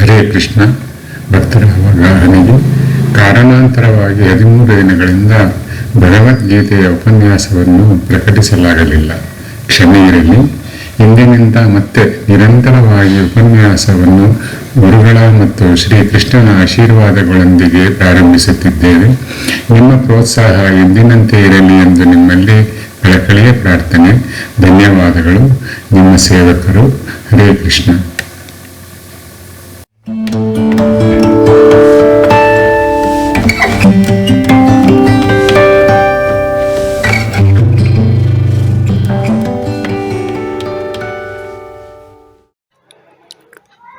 ಹರೇ ಕೃಷ್ಣ, ಭಕ್ತರ ಅವಗಾಹನೆಗೆ ಕಾರಣಾಂತರವಾಗಿ ಹದಿಮೂರು ದಿನಗಳಿಂದ ಭಗವದ್ಗೀತೆಯ ಉಪನ್ಯಾಸವನ್ನು ಪ್ರಕಟಿಸಲಾಗಲಿಲ್ಲ. ಕ್ಷಮೆ ಇರಲಿ. ಇಂದಿನಿಂದ ಮತ್ತೆ ನಿರಂತರವಾಗಿ ಉಪನ್ಯಾಸವನ್ನು ಗುರುಗಳ ಮತ್ತು ಶ್ರೀಕೃಷ್ಣನ ಆಶೀರ್ವಾದಗಳೊಂದಿಗೆ ಪ್ರಾರಂಭಿಸುತ್ತಿದ್ದೇವೆ. ನಿಮ್ಮ ಪ್ರೋತ್ಸಾಹ ಎಂದಿನಂತೆ ಇರಲಿ ಎಂದು ನಿಮ್ಮಲ್ಲಿ ಕಳಕಳಿಯ ಪ್ರಾರ್ಥನೆ. ಧನ್ಯವಾದಗಳು. ನಿಮ್ಮ ಸೇವಕರು ಹರೇ ಕೃಷ್ಣ.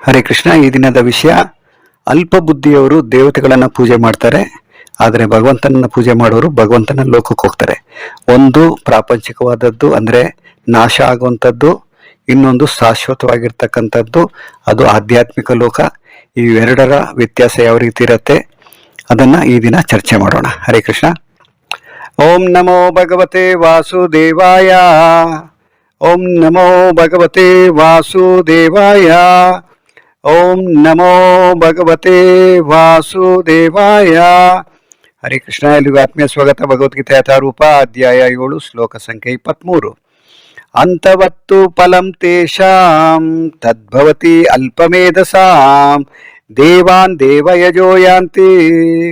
ಹರೇ ಕೃಷ್ಣ, ಈ ದಿನದ ವಿಷಯ, ಅಲ್ಪ ಬುದ್ಧಿಯವರು ದೇವತೆಗಳನ್ನು ಪೂಜೆ ಮಾಡ್ತಾರೆ, ಆದರೆ ಭಗವಂತನನ್ನ ಪೂಜೆ ಮಾಡೋರು ಭಗವಂತನ ಲೋಕಕ್ಕೆ ಹೋಗ್ತಾರೆ. ಒಂದು ಪ್ರಾಪಂಚಿಕವಾದದ್ದು, ಅಂದ್ರೆ ನಾಶ ಆಗುವಂಥದ್ದು, ಇನ್ನೊಂದು ಶಾಶ್ವತವಾಗಿರ್ತಕ್ಕಂಥದ್ದು, ಅದು ಆಧ್ಯಾತ್ಮಿಕ ಲೋಕ, ಇವೆರಡರ ವ್ಯತ್ಯಾಸ ಯಾವ ರೀತಿ ಇರುತ್ತೆ, ಅದನ್ನ ಈ ದಿನ ಚರ್ಚೆ ಮಾಡೋಣ. ಹರೇ ಕೃಷ್ಣ. ಓಂ ನಮೋ ಭಗವತೆ ವಾಸುದೇವಾಯ. ಓಂ ನಮೋ ಭಗವತೆ ವಾಸುದೇವಾಯ. ಓಂ ನಮೋ ಭಗವತೆ ವಾಸುದೇವಾಯ. ಹರೇ ಕೃಷ್ಣ ಎಲ್ಲಿಗೂ ಆತ್ಮೀಯ ಸ್ವಾಗತ. ಭಗವದ್ಗೀತೆ ಯಥಾರೂಪ, ಅಧ್ಯಾಯ ಏಳು, ಶ್ಲೋಕ ಸಂಖ್ಯೆ ಇಪ್ಪತ್ಮೂರು. ಅಂತವತ್ತು ಫಲಂ ತೇಷಾಂ, ತದ್ಭವತಿ ಅಲ್ಪಮೇಧಸಾಂ. ದೇವಾನ್ ದೇವಯಜೋ ಯಾಂತಿ,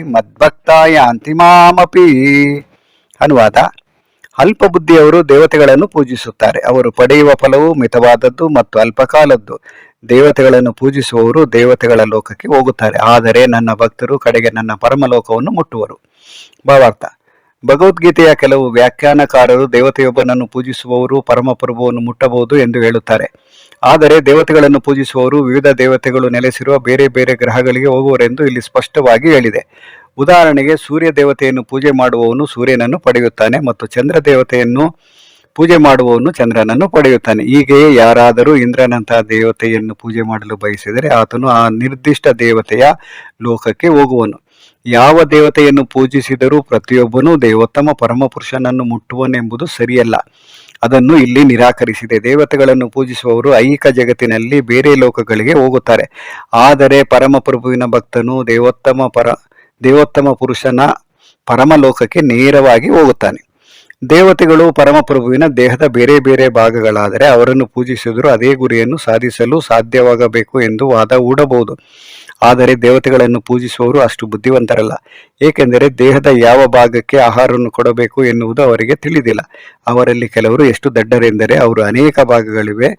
ಮದ್ಭಕ್ತ ಯಾಂತಿ ಮಾಮಪಿ. ಅನುವಾದ ಅಲ್ಪ ಬುದ್ಧಿಯವರು ದೇವತೆಗಳನ್ನು ಪೂಜಿಸುತ್ತಾರೆ. ಅವರು ಪಡೆಯುವ ಫಲವು ಮಿತವಾದದ್ದು ಮತ್ತು ಅಲ್ಪಕಾಲದ್ದು. ದೇವತೆಗಳನ್ನು ಪೂಜಿಸುವವರು ದೇವತೆಗಳ ಲೋಕಕ್ಕೆ ಹೋಗುತ್ತಾರೆ. ಆದರೆ ನನ್ನ ಭಕ್ತರು ಕಡೆಗೆ ನನ್ನ ಪರಮಲೋಕವನ್ನು ಮುಟ್ಟುವರು. ಭಾವಾರ್ಥ. ಭಗವದ್ಗೀತೆಯ ಕೆಲವು ವ್ಯಾಖ್ಯಾನಕಾರರು ದೇವತೆಯೊಬ್ಬನನ್ನು ಪೂಜಿಸುವವರು ಪರಮಪ್ರಭುವನ್ನು ಮುಟ್ಟಬಹುದು ಎಂದು ಹೇಳುತ್ತಾರೆ. ಆದರೆ ದೇವತೆಗಳನ್ನು ಪೂಜಿಸುವವರು ವಿವಿಧ ದೇವತೆಗಳು ನೆಲೆಸಿರುವ ಬೇರೆ ಬೇರೆ ಗ್ರಹಗಳಿಗೆ ಹೋಗುವರೆಂದು ಇಲ್ಲಿ ಸ್ಪಷ್ಟವಾಗಿ ಹೇಳಿದೆ. ಉದಾಹರಣೆಗೆ ಸೂರ್ಯ ದೇವತೆಯನ್ನು ಪೂಜೆ ಮಾಡುವವನು ಸೂರ್ಯನನ್ನು ಪಡೆಯುತ್ತಾನೆ ಮತ್ತು ಚಂದ್ರ ದೇವತೆಯನ್ನು ಪೂಜೆ ಮಾಡುವವನು ಚಂದ್ರನನ್ನು ಪಡೆಯುತ್ತಾನೆ. ಹೀಗೆಯೇ ಯಾರಾದರೂ ಇಂದ್ರನಂತಹ ದೇವತೆಯನ್ನು ಪೂಜೆ ಮಾಡಲು ಬಯಸಿದರೆ ಆತನು ಆ ನಿರ್ದಿಷ್ಟ ದೇವತೆಯ ಲೋಕಕ್ಕೆ ಹೋಗುವನು. ಯಾವ ದೇವತೆಯನ್ನು ಪೂಜಿಸಿದರೂ ಪ್ರತಿಯೊಬ್ಬನೂ ದೇವೋತ್ತಮ ಪರಮಪುರುಷನನ್ನು ಮುಟ್ಟುವನೆಂಬುದು ಸರಿಯಲ್ಲ. ಅದನ್ನು ಇಲ್ಲಿ ನಿರಾಕರಿಸಿದೆ. ದೇವತೆಗಳನ್ನು ಪೂಜಿಸುವವರು ಐಹಿಕ ಜಗತ್ತಿನಲ್ಲಿ ಬೇರೆ ಲೋಕಗಳಿಗೆ ಹೋಗುತ್ತಾರೆ. ಆದರೆ ಪರಮಪ್ರಭುವಿನ ಭಕ್ತನು ದೇವೋತ್ತಮ ಪರ, ದೇವೋತ್ತಮ ಪುರುಷನ ಪರಮಲೋಕಕ್ಕೆ ನೇರವಾಗಿ ಹೋಗುತ್ತಾನೆ. ದೇವತೆಗಳು ಪರಮಪ್ರಭುವಿನ ದೇಹದ ಬೇರೆ ಬೇರೆ ಭಾಗಗಳಾದರೆ ಅವರನ್ನು ಪೂಜಿಸಿದರೂ ಅದೇ ಗುರಿಯನ್ನು ಸಾಧಿಸಲು ಸಾಧ್ಯವಾಗಬೇಕು ಎಂದು ವಾದ ಹೂಡಬಹುದು. ಆದರೆ ದೇವತೆಗಳನ್ನು ಪೂಜಿಸುವವರು ಅಷ್ಟು ಬುದ್ಧಿವಂತರಲ್ಲ. ಏಕೆಂದರೆ ದೇಹದ ಯಾವ ಭಾಗಕ್ಕೆ ಆಹಾರವನ್ನು ಕೊಡಬೇಕು ಎನ್ನುವುದು ಅವರಿಗೆ ತಿಳಿದಿಲ್ಲ. ಅವರಲ್ಲಿ ಕೆಲವರು ಎಷ್ಟು ದಡ್ಡರೆಂದರೆ ಅವರು ಅನೇಕ ಭಾಗಗಳಿವೆ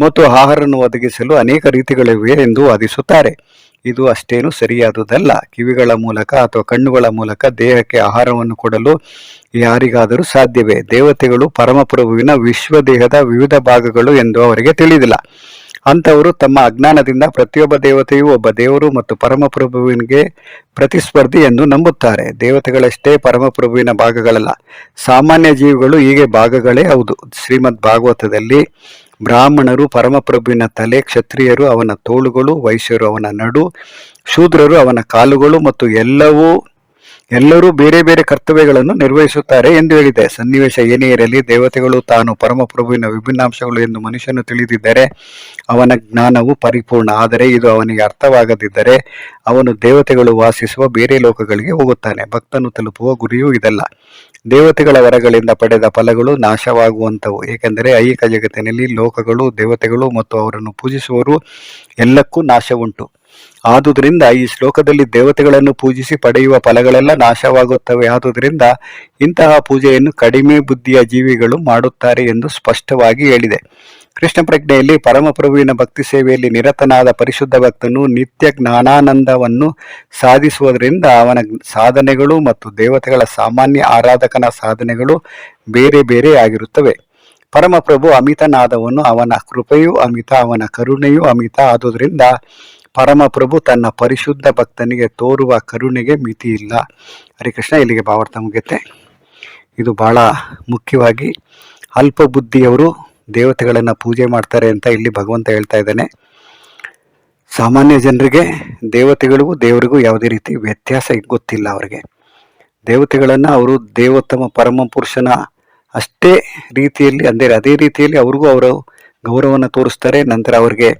ಮತ್ತು ಆಹಾರವನ್ನು ಒದಗಿಸಲು ಅನೇಕ ರೀತಿಗಳಿವೆ ಎಂದು ವಾದಿಸುತ್ತಾರೆ. ಇದು ಅಷ್ಟೇನು ಸರಿಯಾದುದಲ್ಲ. ಕಿವಿಗಳ ಮೂಲಕ ಅಥವಾ ಕಣ್ಣುಗಳ ಮೂಲಕ ದೇಹಕ್ಕೆ ಆಹಾರವನ್ನು ಕೊಡಲು ಯಾರಿಗಾದರೂ ಸಾಧ್ಯವೇ? ದೇವತೆಗಳು ಪರಮಪ್ರಭುವಿನ ವಿಶ್ವ ದೇಹದ ವಿವಿಧ ಭಾಗಗಳು ಎಂದು ಅವರಿಗೆ ತಿಳಿದಿಲ್ಲ. ಅಂಥವರು ತಮ್ಮ ಅಜ್ಞಾನದಿಂದ ಪ್ರತಿಯೊಬ್ಬ ದೇವತೆಯು ಒಬ್ಬ ದೇವರು ಮತ್ತು ಪರಮಪ್ರಭುವಿನಿಗೆ ಪ್ರತಿಸ್ಪರ್ಧಿ ಎಂದು ನಂಬುತ್ತಾರೆ. ದೇವತೆಗಳಷ್ಟೇ ಪರಮಪ್ರಭುವಿನ ಭಾಗಗಳಲ್ಲ. ಸಾಮಾನ್ಯ ಜೀವಿಗಳು ಹೀಗೆ ಭಾಗಗಳೇ ಹೌದು. ಶ್ರೀಮದ್ ಭಾಗವತದಲ್ಲಿ ಬ್ರಾಹ್ಮಣರು ಪರಮಪ್ರಭುವಿನ ತಲೆ, ಕ್ಷತ್ರಿಯರು ಅವನ ತೋಳುಗಳು, ವೈಶ್ಯರು ಅವನ ನಡು, ಶೂದ್ರರು ಅವನ ಕಾಲುಗಳು ಮತ್ತು ಎಲ್ಲವೂ, ಎಲ್ಲರೂ ಬೇರೆ ಬೇರೆ ಕರ್ತವ್ಯಗಳನ್ನು ನಿರ್ವಹಿಸುತ್ತಾರೆ ಎಂದು ಹೇಳಿದೆ. ಸನ್ನಿವೇಶ ಏನೇ ಇರಲಿ, ದೇವತೆಗಳು ತಾನು ಪರಮಪ್ರಭುವಿನ ವಿಭಿನ್ನಾಂಶಗಳು ಎಂದು ಮನುಷ್ಯನು ತಿಳಿದಿದ್ದರೆ ಅವನ ಜ್ಞಾನವು ಪರಿಪೂರ್ಣ. ಆದರೆ ಇದು ಅವನಿಗೆ ಅರ್ಥವಾಗದಿದ್ದರೆ ಅವನು ದೇವತೆಗಳು ವಾಸಿಸುವ ಬೇರೆ ಲೋಕಗಳಿಗೆ ಹೋಗುತ್ತಾನೆ. ಭಕ್ತನು ತಲುಪುವ ಗುರಿಯೂ ಇದಲ್ಲ. ದೇವತೆಗಳ ವರಗಳಿಂದ ಪಡೆದ ಫಲಗಳು ನಾಶವಾಗುವಂಥವು. ಏಕೆಂದರೆ ಐಹಿಕ ಜಗತ್ತಿನಲ್ಲಿ ಲೋಕಗಳು, ದೇವತೆಗಳು ಮತ್ತು ಅವರನ್ನು ಪೂಜಿಸುವರು ಎಲ್ಲಕ್ಕೂ ನಾಶ ಉಂಟು ಆದುದರಿಂದ ಈ ಶ್ಲೋಕದಲ್ಲಿ ದೇವತೆಗಳನ್ನು ಪೂಜಿಸಿ ಪಡೆಯುವ ಫಲಗಳೆಲ್ಲ ನಾಶವಾಗುತ್ತವೆ. ಆದುದರಿಂದ ಇಂತಹ ಪೂಜೆಯನ್ನು ಕಡಿಮೆ ಬುದ್ಧಿಯ ಜೀವಿಗಳು ಮಾಡುತ್ತಾರೆ ಎಂದು ಸ್ಪಷ್ಟವಾಗಿ ಹೇಳಿದೆ. ಕೃಷ್ಣ ಪ್ರಜ್ಞೆಯಲ್ಲಿ ಪರಮಪ್ರಭುವಿನ ಭಕ್ತಿ ಸೇವೆಯಲ್ಲಿ ನಿರತನಾದ ಪರಿಶುದ್ಧ ಭಕ್ತನು ನಿತ್ಯ ಜ್ಞಾನಾನಂದವನ್ನು ಸಾಧಿಸುವುದರಿಂದ ಅವನ ಸಾಧನೆಗಳು ಮತ್ತು ದೇವತೆಗಳ ಸಾಮಾನ್ಯ ಆರಾಧಕನ ಸಾಧನೆಗಳು ಬೇರೆ ಬೇರೆ ಆಗಿರುತ್ತವೆ. ಪರಮಪ್ರಭು ಅಮಿತನಾದವನು ಅವನ ಕೃಪೆಯೂ ಅಮಿತ, ಅವನ ಕರುಣೆಯೂ ಅಮಿತ. ಆದುದರಿಂದ ಪರಮಪ್ರಭು ತನ್ನ ಪರಿಶುದ್ಧ ಭಕ್ತನಿಗೆ ತೋರುವ ಕರುಣೆಗೆ ಮಿತಿ ಇಲ್ಲ. ಹರಿಕೃಷ್ಣ ಇಲ್ಲಿಗೆ ಭಾವಾರ್ಥ ಮುಗಿಯುತ್ತೆ. ಇದು ಬಹಳ ಮುಖ್ಯವಾಗಿ ಅಲ್ಪ ಬುದ್ಧಿಯವರು ದೇವತೆಗಳನ್ನು ಪೂಜೆ ಮಾಡ್ತಾರೆ ಅಂತ ಇಲ್ಲಿ ಭಗವಂತ ಹೇಳ್ತಾ ಇದ್ದಾನೆ. ಸಾಮಾನ್ಯ ಜನರಿಗೆ, ದೇವತೆಗಳಿಗೂ, ದೇವರಿಗೂ ಯಾವುದೇ ರೀತಿ ವ್ಯತ್ಯಾಸ ಗೊತ್ತಿಲ್ಲ ಅವರಿಗೆ. ದೇವತೆಗಳನ್ನು ಅವರು ದೇವೋತ್ತಮ ಪರಮ ಪುರುಷನ ಅಷ್ಟೇ ರೀತಿಯಲ್ಲಿ, ಅಂದರೆ ಅದೇ ರೀತಿಯಲ್ಲಿ ಅವ್ರಿಗೂ ಅವರು ಗೌರವವನ್ನು ತೋರಿಸ್ತಾರೆ. ನಂತರ ಅವರಿಗೆ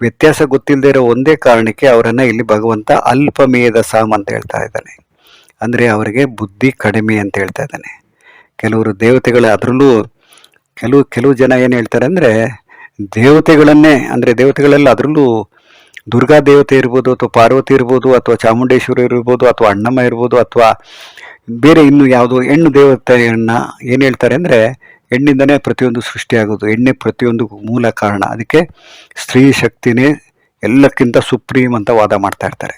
ವ್ಯತ್ಯಾಸ ಗೊತ್ತಿಲ್ಲದೆ ಇರೋ ಒಂದೇ ಕಾರಣಕ್ಕೆ ಅವರನ್ನು ಇಲ್ಲಿ ಭಗವಂತ ಅಲ್ಪಮೇಯದ ಸಾಮ್ ಅಂತ ಹೇಳ್ತಾ ಇದ್ದಾನೆ. ಅಂದ್ರೆ ಅವರಿಗೆ ಬುದ್ಧಿ ಕಡಿಮೆ ಅಂತ ಹೇಳ್ತಾ ಇದ್ದಾನೆ. ಕೆಲವರು ದೇವತೆಗಳ ಅದರಲ್ಲೂ ಕೆಲವು ಕೆಲವು ಜನ ಏನು ಹೇಳ್ತಾರೆ ಅಂದ್ರೆ ದೇವತೆಗಳನ್ನೇ, ಅಂದ್ರೆ ದೇವತೆಗಳೆಲ್ಲ ಅದರಲ್ಲೂ ದುರ್ಗಾ ದೇವತೆ ಇರ್ಬೋದು, ಅಥವಾ ಪಾರ್ವತಿ ಇರ್ಬೋದು, ಅಥವಾ ಚಾಮುಂಡೇಶ್ವರಿ ಇರ್ಬೋದು, ಅಥವಾ ಅಣ್ಣಮ್ಮ ಇರ್ಬೋದು, ಅಥವಾ ಬೇರೆ ಇನ್ನು ಯಾವುದು ಹೆಣ್ಣು ದೇವತೆಯನ್ನ ಏನು ಹೇಳ್ತಾರೆ ಅಂದ್ರೆ ಹೆಣ್ಣಿಂದನೇ ಪ್ರತಿಯೊಂದು ಸೃಷ್ಟಿಯಾಗೋದು ಹೆಣ್ಣೆ ಪ್ರತಿಯೊಂದು ಮೂಲ ಕಾರಣ. ಅದಕ್ಕೆ ಸ್ತ್ರೀ ಶಕ್ತಿನೇ ಎಲ್ಲಕ್ಕಿಂತ ಸುಪ್ರೀಂ ಅಂತ ವಾದ ಮಾಡ್ತಾ ಇರ್ತಾರೆ.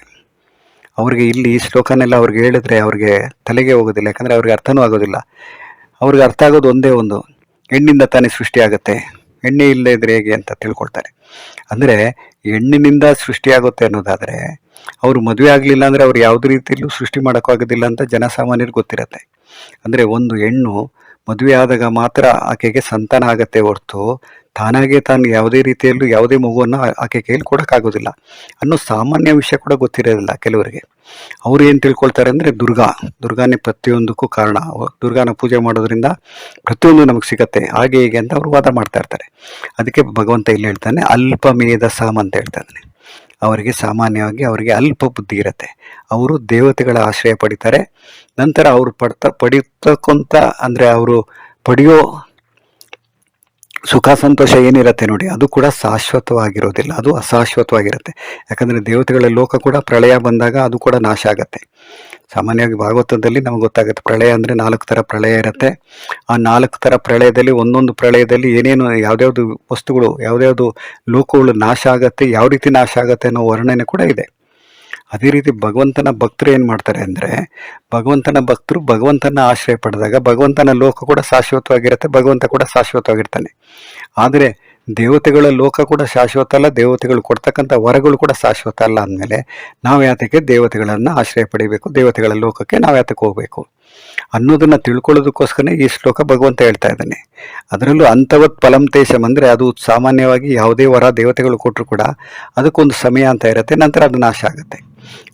ಅವ್ರಿಗೆ ಇಲ್ಲಿ ಈ ಶ್ಲೋಕನೆಲ್ಲ ಅವ್ರಿಗೆ ಹೇಳಿದ್ರೆ ಅವ್ರಿಗೆ ತಲೆಗೆ ಹೋಗೋದಿಲ್ಲ, ಯಾಕಂದರೆ ಅವ್ರಿಗೆ ಅರ್ಥನೂ ಆಗೋದಿಲ್ಲ. ಅವ್ರಿಗೆ ಅರ್ಥ ಆಗೋದು ಒಂದೇ ಒಂದು ಹೆಣ್ಣಿಂದ ತಾನೇ ಸೃಷ್ಟಿ ಆಗುತ್ತೆ, ಎಣ್ಣೆ ಇಲ್ಲದೆ ಇದ್ರೆ ಹೇಗೆ ಅಂತ ತಿಳ್ಕೊಳ್ತಾರೆ. ಅಂದರೆ ಹೆಣ್ಣಿನಿಂದ ಸೃಷ್ಟಿಯಾಗುತ್ತೆ ಅನ್ನೋದಾದರೆ ಅವರು ಮದುವೆ ಆಗಲಿಲ್ಲ ಅಂದರೆ ಅವ್ರು ಯಾವುದೇ ರೀತಿಯಲ್ಲೂ ಸೃಷ್ಟಿ ಮಾಡೋಕ್ಕಾಗೋದಿಲ್ಲ ಅಂತ ಜನಸಾಮಾನ್ಯರಿಗೆ ಗೊತ್ತಿರುತ್ತೆ. ಅಂದರೆ ಒಂದು ಹೆಣ್ಣು ಮದುವೆ ಆದಾಗ ಮಾತ್ರ ಆಕೆಗೆ ಸಂತಾನ ಆಗತ್ತೆ ಹೊರತು ತಾನಾಗೆ ತಾನು ಯಾವುದೇ ರೀತಿಯಲ್ಲೂ ಯಾವುದೇ ಮಗುವನ್ನು ಆಕೆ ಕೈಯಲ್ಲಿ ಕೊಡೋಕ್ಕಾಗೋದಿಲ್ಲ. ಅನ್ನೋ ಸಾಮಾನ್ಯ ವಿಷಯ ಕೂಡ ಗೊತ್ತಿರೋದಿಲ್ಲ ಕೆಲವರಿಗೆ. ಅವ್ರು ಏನು ತಿಳ್ಕೊಳ್ತಾರೆ ಅಂದರೆ ದುರ್ಗಾ. ದುರ್ಗಾನೇ ಪ್ರತಿಯೊಂದಕ್ಕೂ ಕಾರಣ. ದುರ್ಗಾನ ಪೂಜೆ ಮಾಡೋದ್ರಿಂದ ಪ್ರತಿಯೊಂದು ನಮಗೆ ಸಿಗತ್ತೆ. ಹಾಗೆ ಹೀಗೆ ಅಂತ ಅವರು ವಾದ ಮಾಡ್ತಾ ಇರ್ತಾರೆ. ಅದಕ್ಕೆ ಭಗವಂತ ಇಲ್ಲಿ ಹೇಳ್ತಾನೆ ಅಲ್ಪ ಮೇಧ ಸಾಮ್ ಅಂತ ಹೇಳ್ತಾ ಇದ್ದಾನೆ. ಅವರಿಗೆ ಸಾಮಾನ್ಯವಾಗಿ ಅವರಿಗೆ ಅಲ್ಪ ಬುದ್ಧಿ ಇರುತ್ತೆ. ಅವರು ದೇವತೆಗಳ ಆಶ್ರಯ ಪಡಿತಾರೆ. ನಂತರ ಅವರು ಪಡ್ತಾ ಪಡಿತಕ್ಕಂಥ ಅಂದರೆ ಅವರು ಪಡೆಯೋ ಸುಖ, ಸಂತೋಷ ಏನಿರುತ್ತೆ ನೋಡಿ, ಅದು ಕೂಡ ಶಾಶ್ವತವಾಗಿರೋದಿಲ್ಲ. ಅದು ಅಶಾಶ್ವತವಾಗಿರುತ್ತೆ. ಯಾಕಂದರೆ ದೇವತೆಗಳ ಲೋಕ ಕೂಡ ಪ್ರಳಯ ಬಂದಾಗ ಅದು ಕೂಡ ನಾಶ ಆಗತ್ತೆ. ಸಾಮಾನ್ಯವಾಗಿ ಭಾಗವತದಲ್ಲಿ ನಮ್ಗೆ ಗೊತ್ತಾಗುತ್ತೆ. ಪ್ರಳಯ ಅಂದರೆ ನಾಲ್ಕು ಥರ ಪ್ರಳಯ ಇರುತ್ತೆ. ಆ ನಾಲ್ಕು ಥರ ಪ್ರಳಯದಲ್ಲಿ ಒಂದೊಂದು ಪ್ರಳಯದಲ್ಲಿ ಏನೇನು ಯಾವ್ದ್ಯಾವ್ದು ವಸ್ತುಗಳು, ಯಾವ್ದ್ಯಾವ್ದು ಲೋಕಗಳು ನಾಶ ಆಗುತ್ತೆ, ಯಾವ ರೀತಿ ನಾಶ ಆಗತ್ತೆ ಅನ್ನೋ ವರ್ಣನೆ ಕೂಡ ಇದೆ. ಅದೇ ರೀತಿ ಭಗವಂತನ ಭಕ್ತರು ಏನು ಮಾಡ್ತಾರೆ ಅಂದರೆ, ಭಗವಂತನ ಭಕ್ತರು ಭಗವಂತನ ಆಶ್ರಯ ಪಡೆದಾಗ ಭಗವಂತನ ಲೋಕ ಕೂಡ ಶಾಶ್ವತವಾಗಿರುತ್ತೆ, ಭಗವಂತ ಕೂಡ ಶಾಶ್ವತವಾಗಿರ್ತಾನೆ. ಆದರೆ ದೇವತೆಗಳ ಲೋಕ ಕೂಡ ಶಾಶ್ವತ ಅಲ್ಲ, ದೇವತೆಗಳು ಕೊಡ್ತಕ್ಕಂಥ ವರಗಳು ಕೂಡ ಶಾಶ್ವತ ಅಲ್ಲ ಅಂದಮೇಲೆ ನಾವು ಯಾತಕ್ಕೆ ದೇವತೆಗಳನ್ನು ಆಶ್ರಯ ಪಡಿಬೇಕು, ದೇವತೆಗಳ ಲೋಕಕ್ಕೆ ನಾವು ಯಾತಕ್ಕೆ ಹೋಗಬೇಕು? ಅನ್ನೋದನ್ನ ತಿಳ್ಕೊಳ್ಳೋದಕ್ಕೋಸ್ಕರನೇ ಈ ಶ್ಲೋಕ ಭಗವಂತ ಹೇಳ್ತಾ ಇದ್ದಾನೆ. ಅದರಲ್ಲೂ ಅಂಥವತ್ ಫಲಂ ಅಂದರೆ ಅದು ಸಾಮಾನ್ಯವಾಗಿ ಯಾವುದೇ ವರ ದೇವತೆಗಳು ಕೊಟ್ಟರು ಕೂಡ ಅದಕ್ಕೊಂದು ಸಮಯ ಅಂತ ಇರುತ್ತೆ, ನಂತರ ಅದು ನಾಶ ಆಗುತ್ತೆ.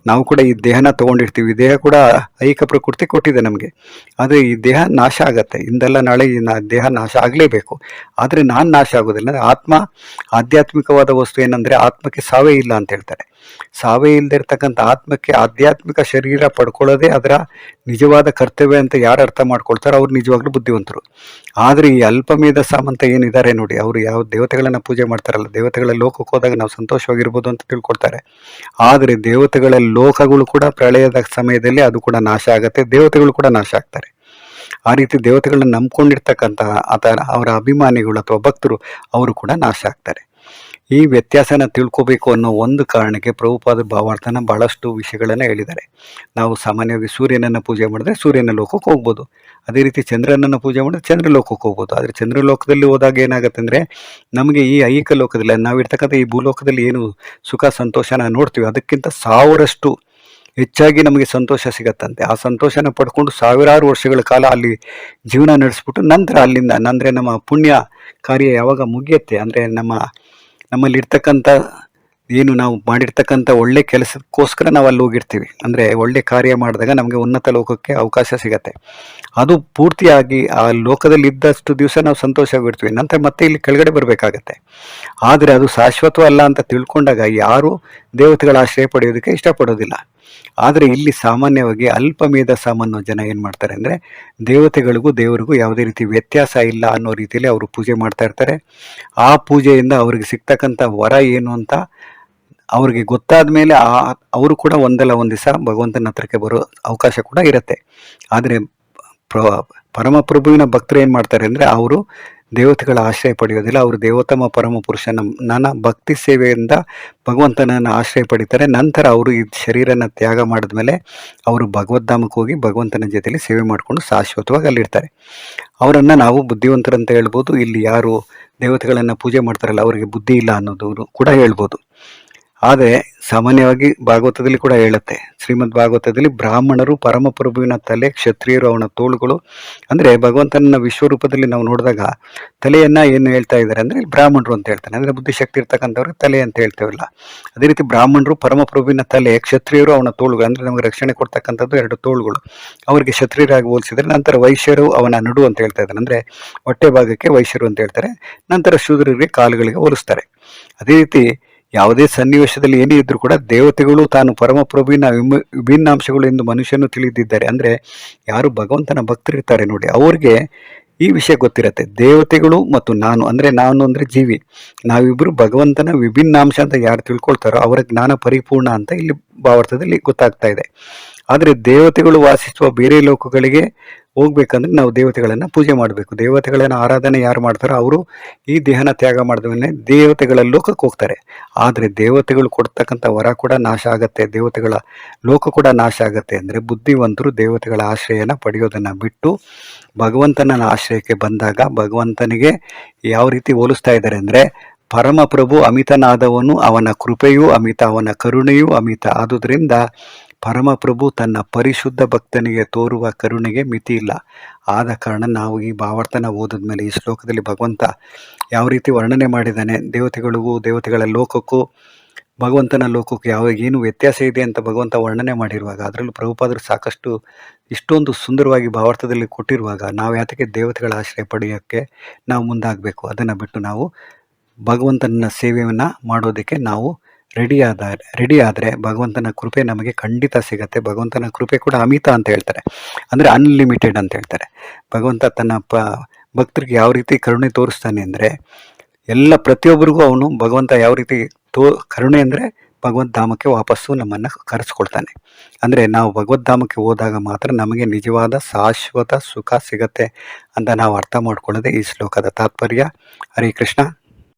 ನಾವು ಕೂಡ ಈ ದೇಹನ ತಗೊಂಡಿರ್ತೀವಿ. ದೇಹ ಕೂಡ ಐಕ ಪ್ರಕೃತಿ ಕೊಟ್ಟಿದೆ ನಮಗೆ. ಆದರೆ ಈ ದೇಹ ನಾಶ ಆಗತ್ತೆ. ಇಂದೆಲ್ಲ ನಾಳೆ ಈ ನಾ- ದೇಹ ನಾಶ ಆಗಲೇಬೇಕು. ಆದರೆ ನಾನು ನಾಶ ಆಗೋದಿಲ್ಲ. ಆತ್ಮ ಆಧ್ಯಾತ್ಮಿಕವಾದ ವಸ್ತು ಏನಂದರೆ ಆತ್ಮಕ್ಕೆ ಸಾವೇ ಇಲ್ಲ ಅಂತ ಹೇಳ್ತಾರೆ. ಸಾವೇ ಇಲ್ಲದೆ ಇರ್ತಕ್ಕಂಥ ಆತ್ಮಕ್ಕೆ ಆಧ್ಯಾತ್ಮಿಕ ಶರೀರ ಪಡ್ಕೊಳ್ಳೋದೇ ಅದರ ನಿಜವಾದ ಕರ್ತವ್ಯ ಅಂತ ಯಾರು ಅರ್ಥ ಮಾಡ್ಕೊಳ್ತಾರೋ ಅವ್ರು ನಿಜವಾಗ್ಲೂ ಬುದ್ಧಿವಂತರು. ಆದರೆ ಈ ಅಲ್ಪಮೇಧ ಸಾಮಂತ ಏನಿದ್ದಾರೆ ನೋಡಿ, ಅವರು ಯಾವ ದೇವತೆಗಳನ್ನ ಪೂಜೆ ಮಾಡ್ತಾರಲ್ಲ, ದೇವತೆಗಳ ಲೋಕಕ್ಕೆ ಹೋದಾಗ ನಾವು ಸಂತೋಷವಾಗಿರ್ಬೋದು ಅಂತ ತಿಳ್ಕೊಳ್ತಾರೆ. ಆದರೆ ದೇವತೆಗಳ ಲೋಕಗಳು ಕೂಡ ಪ್ರಳಯದ ಸಮಯದಲ್ಲಿ ಅದು ಕೂಡ ನಾಶ ಆಗುತ್ತೆ, ದೇವತೆಗಳು ಕೂಡ ನಾಶ ಆಗ್ತಾರೆ. ಆ ರೀತಿ ದೇವತೆಗಳನ್ನ ನಂಬ್ಕೊಂಡಿರ್ತಕ್ಕಂತಹ ಆತ, ಅವರ ಅಭಿಮಾನಿಗಳು ಅಥವಾ ಭಕ್ತರು ಅವರು ಕೂಡ ನಾಶ ಆಗ್ತಾರೆ. ಈ ವ್ಯತ್ಯಾಸನ ತಿಳ್ಕೋಬೇಕು ಅನ್ನೋ ಒಂದು ಕಾರಣಕ್ಕೆ ಪ್ರಭುಪಾದ ಭಾವಾರ್ಥನ ಬಹಳಷ್ಟು ವಿಷಯಗಳನ್ನು ಹೇಳಿದ್ದಾರೆ. ನಾವು ಸಾಮಾನ್ಯವಾಗಿ ಸೂರ್ಯನನ್ನು ಪೂಜೆ ಮಾಡಿದ್ರೆ ಸೂರ್ಯನ ಲೋಕಕ್ಕೆ ಹೋಗ್ಬೋದು. ಅದೇ ರೀತಿ ಚಂದ್ರನನ್ನು ಪೂಜೆ ಮಾಡಿದ್ರೆ ಚಂದ್ರ ಲೋಕಕ್ಕೆ ಹೋಗ್ಬೋದು. ಆದರೆ ಚಂದ್ರ ಲೋಕದಲ್ಲಿ ಹೋದಾಗ ಏನಾಗುತ್ತೆ ಅಂದರೆ ನಮಗೆ ಈ ಐಕ ಲೋಕದಲ್ಲಿ ನಾವಿರ್ತಕ್ಕಂಥ ಈ ಭೂಲೋಕದಲ್ಲಿ ಏನು ಸುಖ ಸಂತೋಷನ ನೋಡ್ತೀವಿ. ಅದಕ್ಕಿಂತ ಸಾವಿರಷ್ಟು ಹೆಚ್ಚಾಗಿ ನಮಗೆ ಸಂತೋಷ ಸಿಗತ್ತಂತೆ. ಆ ಸಂತೋಷನ ಪಡ್ಕೊಂಡು ಸಾವಿರಾರು ವರ್ಷಗಳ ಕಾಲ ಅಲ್ಲಿ ಜೀವನ ನಡೆಸ್ಬಿಟ್ಟು ನಂತರ ಅಲ್ಲಿಂದ, ಅಂದರೆ ನಮ್ಮ ಪುಣ್ಯ ಕಾರ್ಯ ಯಾವಾಗ ಮುಗಿಯುತ್ತೆ, ಅಂದರೆ ನಮ್ಮ ನಮ್ಮಲ್ಲಿ ಇರ್ತಕ್ಕಂಥ ಏನು ನಾವು ಮಾಡಿರ್ತಕ್ಕಂಥ ಒಳ್ಳೆ ಕೆಲಸಕ್ಕೋಸ್ಕರ ನಾವು ಅಲ್ಲಿ ಹೋಗಿರ್ತೀವಿ. ಅಂದರೆ ಒಳ್ಳೆ ಕಾರ್ಯ ಮಾಡಿದಾಗ ನಮಗೆ ಉನ್ನತ ಲೋಕಕ್ಕೆ ಅವಕಾಶ ಸಿಗತ್ತೆ. ಅದು ಪೂರ್ತಿಯಾಗಿ ಆ ಲೋಕದಲ್ಲಿ ಇದ್ದಷ್ಟು ದಿವಸ ನಾವು ಸಂತೋಷವಾಗಿರ್ತೀವಿ. ನಂತರ ಮತ್ತೆ ಇಲ್ಲಿ ಕೆಳಗಡೆ ಬರಬೇಕಾಗತ್ತೆ. ಆದರೆ ಅದು ಶಾಶ್ವತವಲ್ಲ ಅಂತ ತಿಳ್ಕೊಂಡಾಗ ಯಾರೂ ದೇವತೆಗಳ ಆಶ್ರಯ ಪಡೆಯೋದಕ್ಕೆ ಇಷ್ಟಪಡೋದಿಲ್ಲ. ಆದರೆ ಇಲ್ಲಿ ಸಾಮಾನ್ಯವಾಗಿ ಅಲ್ಪ ಮೇಧ ಸಾಮಾನ್ಯ ಜನ ಏನು ಮಾಡ್ತಾರೆ ಅಂದರೆ ದೇವತೆಗಳಿಗೂ ದೇವರಿಗೂ ಯಾವುದೇ ರೀತಿ ವ್ಯತ್ಯಾಸ ಇಲ್ಲ ಅನ್ನೋ ರೀತಿಯಲ್ಲಿ ಅವರು ಪೂಜೆ ಮಾಡ್ತಾ ಇರ್ತಾರೆ. ಆ ಪೂಜೆಯಿಂದ ಅವ್ರಿಗೆ ಸಿಗ್ತಕ್ಕಂಥ ವರ ಏನು ಅಂತ ಅವ್ರಿಗೆ ಗೊತ್ತಾದ ಮೇಲೆ ಆ, ಅವರು ಕೂಡ ಒಂದಲ್ಲ ಒಂದು ದಿವಸ ಭಗವಂತನ ಹತ್ರಕ್ಕೆ ಬರೋ ಅವಕಾಶ ಕೂಡ ಇರುತ್ತೆ. ಆದರೆ ಪ್ರ, ಪರಮಪ್ರಭುವಿನ ಭಕ್ತರು ಏನು ಮಾಡ್ತಾರೆ ಅಂದರೆ ಅವರು ದೇವತೆಗಳ ಆಶ್ರಯ ಪಡೆಯೋದಿಲ್ಲ, ಅವರು ದೇವೋತ್ತಮ ಪರಮ ಪುರುಷನ, ನನ್ನ ಭಕ್ತಿ ಸೇವೆಯಿಂದ ಭಗವಂತನನ್ನು ಆಶ್ರಯ ಪಡಿತಾರೆ. ನಂತರ ಅವರು ಈ ಶರೀರನ ತ್ಯಾಗ ಮಾಡಿದ ಮೇಲೆ ಅವರು ಭಗವದ್ಧಾಮಕ್ಕೆ ಹೋಗಿ ಭಗವಂತನ ಜೊತೆಯಲ್ಲಿ ಸೇವೆ ಮಾಡಿಕೊಂಡು ಶಾಶ್ವತವಾಗಿ ಅಲ್ಲಿರ್ತಾರೆ. ಅವರನ್ನು ನಾವು ಬುದ್ಧಿವಂತರಂತ ಹೇಳ್ಬೋದು, ಇಲ್ಲಿ ಯಾರು ದೇವತೆಗಳನ್ನು ಪೂಜೆ ಮಾಡ್ತಾರಲ್ಲ, ಅವರಿಗೆ ಬುದ್ಧಿ ಇಲ್ಲ ಅನ್ನೋದು ಕೂಡ ಹೇಳ್ಬೋದು. ಆದರೆ ಸಾಮಾನ್ಯವಾಗಿ ಭಾಗವತದಲ್ಲಿ ಕೂಡ ಹೇಳುತ್ತೆ. ಶ್ರೀಮದ್ ಭಾಗವತದಲ್ಲಿ ಬ್ರಾಹ್ಮಣರು ಪರಮಪ್ರಭುವಿನ ತಲೆ, ಕ್ಷತ್ರಿಯರು ಅವನ ತೋಳುಗಳು. ಅಂದರೆ ಭಗವಂತನ ವಿಶ್ವರೂಪದಲ್ಲಿ ನಾವು ನೋಡಿದಾಗ ತಲೆಯನ್ನ ಏನು ಹೇಳ್ತಾ ಇದ್ದಾರೆ ಅಂದರೆ ಬ್ರಾಹ್ಮಣರು ಅಂತ ಹೇಳ್ತಾನೆ ಅಂದರೆ ಬುದ್ಧಿಶಕ್ತಿ ಇರ್ತಕ್ಕಂಥವ್ರಿಗೆ ತಲೆ ಅಂತ ಹೇಳ್ತೇವಲ್ಲ. ಅದೇ ರೀತಿ ಬ್ರಾಹ್ಮಣರು ಪರಮಪ್ರಭುವಿನ ತಲೆ, ಕ್ಷತ್ರಿಯರು ಅವನ ತೋಳುಗಳು. ಅಂದರೆ ನಮಗೆ ರಕ್ಷಣೆ ಕೊಡ್ತಕ್ಕಂಥದ್ದು ಎರಡು ತೋಳುಗಳು. ಅವರಿಗೆ ಕ್ಷತ್ರಿಯರಾಗಿ ಹೋಲಿಸಿದ್ರೆ ನಂತರ ವೈಶ್ಯರು ಅವನ ನಡು ಅಂತ ಹೇಳ್ತಾ ಇದ್ದಾನೆ ಅಂದರೆ ಹೊಟ್ಟೆ ಭಾಗಕ್ಕೆ ವೈಶ್ಯರು ಅಂತ ಹೇಳ್ತಾರೆ. ನಂತರ ಶೂದ್ರರಿಗೆ ಕಾಲುಗಳಿಗೆ ಹೋಲಿಸ್ತಾರೆ. ಅದೇ ರೀತಿ ಯಾವುದೇ ಸನ್ನಿವೇಶದಲ್ಲಿ ಏನೇ ಇದ್ರೂ ಕೂಡ ದೇವತೆಗಳು ತಾನು ಪರಮಪ್ರಭುವಿನ ವಿಭಿನ್ನಾಂಶಗಳು ಎಂದು ಮನುಷ್ಯನು ತಿಳಿದಿದ್ದಾರೆ. ಅಂದರೆ ಯಾರು ಭಗವಂತನ ಭಕ್ತರಿರ್ತಾರೆ ನೋಡಿ, ಅವ್ರಿಗೆ ಈ ವಿಷಯ ಗೊತ್ತಿರತ್ತೆ. ದೇವತೆಗಳು ಮತ್ತು ನಾನು, ಅಂದರೆ ನಾನು ಅಂದರೆ ಜೀವಿ. ನಾವಿಬ್ಬರು ಭಗವಂತನ ವಿಭಿನ್ನಾಂಶ ಅಂತ ಯಾರು ತಿಳ್ಕೊಳ್ತಾರೋ ಅವರ ಜ್ಞಾನ ಪರಿಪೂರ್ಣ ಅಂತ ಇಲ್ಲಿ ಭಾವಾರ್ಥದಲ್ಲಿ ಗೊತ್ತಾಗ್ತಾ ಇದೆ. ಆದರೆ ದೇವತೆಗಳು ವಾಸಿಸುವ ಬೇರೆ ಲೋಕಗಳಿಗೆ ಹೋಗ್ಬೇಕಂದ್ರೆ ನಾವು ದೇವತೆಗಳನ್ನು ಪೂಜೆ ಮಾಡಬೇಕು. ದೇವತೆಗಳನ್ನು ಆರಾಧನೆ ಯಾರು ಮಾಡ್ತಾರೋ ಅವರು ಈ ದೇಹನ ತ್ಯಾಗ ಮಾಡಿದವನ್ನೇ ದೇವತೆಗಳ ಲೋಕಕ್ಕೆ ಹೋಗ್ತಾರೆ. ಆದರೆ ದೇವತೆಗಳು ಕೊಡ್ತಕ್ಕಂಥ ವರ ಕೂಡ ನಾಶ ಆಗತ್ತೆ. ದೇವತೆಗಳ ಲೋಕ ಕೂಡ ನಾಶ ಆಗತ್ತೆ. ಅಂದರೆ ಬುದ್ಧಿವಂತರು ದೇವತೆಗಳ ಆಶ್ರಯನ ಪಡೆಯೋದನ್ನು ಬಿಟ್ಟು ಭಗವಂತನ ಆಶ್ರಯಕ್ಕೆ ಬಂದಾಗ ಭಗವಂತನಿಗೆ ಯಾವ ರೀತಿ ಹೋಲಿಸ್ತಾ ಇದ್ದಾರೆ ಅಂದರೆ ಪರಮಪ್ರಭು ಅಮಿತನಾದವನು ಅವನ ಕೃಪೆಯೂ, ಅಮಿತ ಅವನ ಕರುಣೆಯೂ, ಅಮಿತ ಆದುದರಿಂದ ಪರಮಪ್ರಭು ತನ್ನ ಪರಿಶುದ್ಧ ಭಕ್ತನಿಗೆ ತೋರುವ ಕರುಣೆಗೆ ಮಿತಿ ಇಲ್ಲ. ಆದ ಕಾರಣ ನಾವು ಈ ಭಾವಾರ್ಥನ ಓದಿದ ಮೇಲೆ ಈ ಶ್ಲೋಕದಲ್ಲಿ ಭಗವಂತ ಯಾವ ರೀತಿ ವರ್ಣನೆ ಮಾಡಿದ್ದಾನೆ ದೇವತೆಗಳಿಗೂ ದೇವತೆಗಳ ಲೋಕಕ್ಕೂ, ಭಗವಂತನ ಲೋಕಕ್ಕೂ ಯಾವ, ಏನು ವ್ಯತ್ಯಾಸ ಇದೆ ಅಂತ ಭಗವಂತ ವರ್ಣನೆ ಮಾಡಿರುವಾಗ, ಅದರಲ್ಲೂ ಪ್ರಭುಪಾದರು ಸಾಕಷ್ಟು ಇಷ್ಟೊಂದು ಸುಂದರವಾಗಿ ಭಾವಾರ್ಥದಲ್ಲಿ ಕೊಟ್ಟಿರುವಾಗ, ನಾವು ಯಾತಕ್ಕೆ ದೇವತೆಗಳ ಆಶ್ರಯ ಪಡೆಯೋಕ್ಕೆ ನಾವು ಮುಂದಾಗಬೇಕು? ಅದನ್ನು ಬಿಟ್ಟು ನಾವು ಭಗವಂತನ ಸೇವೆಯನ್ನು ಮಾಡೋದಕ್ಕೆ ನಾವು ರೆಡಿ ಆದ ರೆಡಿ ಆದರೆ ಭಗವಂತನ ಕೃಪೆ ನಮಗೆ ಖಂಡಿತ ಸಿಗತ್ತೆ. ಭಗವಂತನ ಕೃಪೆ ಕೂಡ ಅಮಿತ ಅಂತ ಹೇಳ್ತಾರೆ. ಅಂದರೆ ಅನ್ಲಿಮಿಟೆಡ್ ಅಂತ ಹೇಳ್ತಾರೆ. ಭಗವಂತ ತನ್ನ ಪ, ಭಕ್ತರಿಗೆ ಯಾವ ರೀತಿ ಕರುಣೆ ತೋರಿಸ್ತಾನೆ ಅಂದರೆ, ಎಲ್ಲ ಪ್ರತಿಯೊಬ್ಬರಿಗೂ ಅವನು ಭಗವಂತ ಯಾವ ರೀತಿ ತೋ, ಕರುಣೆ ಅಂದರೆ ಭಗವದ್ ಧಾಮಕ್ಕೆ ವಾಪಸ್ಸು ನಮ್ಮನ್ನು ಕರೆಸ್ಕೊಳ್ತಾನೆ. ಅಂದರೆ ನಾವು ಭಗವದ್ ಧಾಮಕ್ಕೆ ಹೋದಾಗ ಮಾತ್ರ ನಮಗೆ ನಿಜವಾದ ಶಾಶ್ವತ ಸುಖ ಸಿಗತ್ತೆ ಅಂತ ನಾವು ಅರ್ಥ ಮಾಡ್ಕೊಳ್ಳೋದೇ ಈ ಶ್ಲೋಕದ ತಾತ್ಪರ್ಯ. ಹರೇ ಕೃಷ್ಣ.